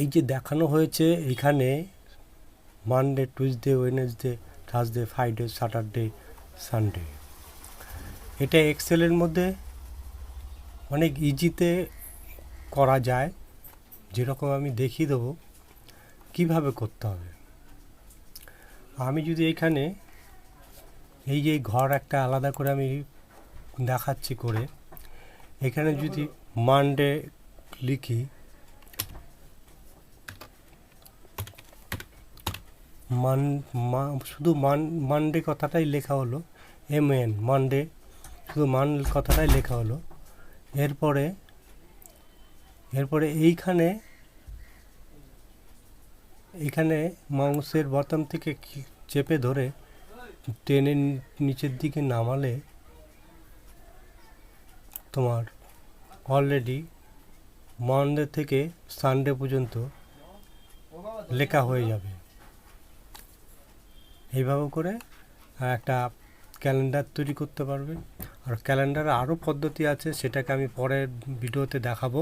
এই যে দেখানো হয়েছে এখানে Monday Tuesday Wednesday Thursday Friday Saturday Sunday এটা এক্সেলের মধ্যে অনেক ইজিতে করা যায়। যেরকম আমি দেখিয়ে দেবো, কীভাবে করতে হবে। আমি যদি এখানে এই যে ঘর একটা আলাদা করে আমি দেখাচ্ছি করে, এখানে যদি মানডে লিখি মান, মা, শুধু মান, মানডে কথাটাই লেখা হলো। এম, এন, মানডে, শুধু মান কথাটাই লেখা হলো। এরপরে এরপরে এইখানে এখানে মাউসের বটম থেকে চেপে ধরে টেনে নিচের দিকে নামালে তোমার অলরেডি মানডে থেকে সানডে পর্যন্ত লেখা হয়ে যাবে। এইভাবে করে একটা ক্যালেন্ডার তৈরি করতে পারবেন আর ক্যালেন্ডারে আরও পদ্ধতি আছে, সেটাকে আমি পরের ভিডিওতে দেখাবো।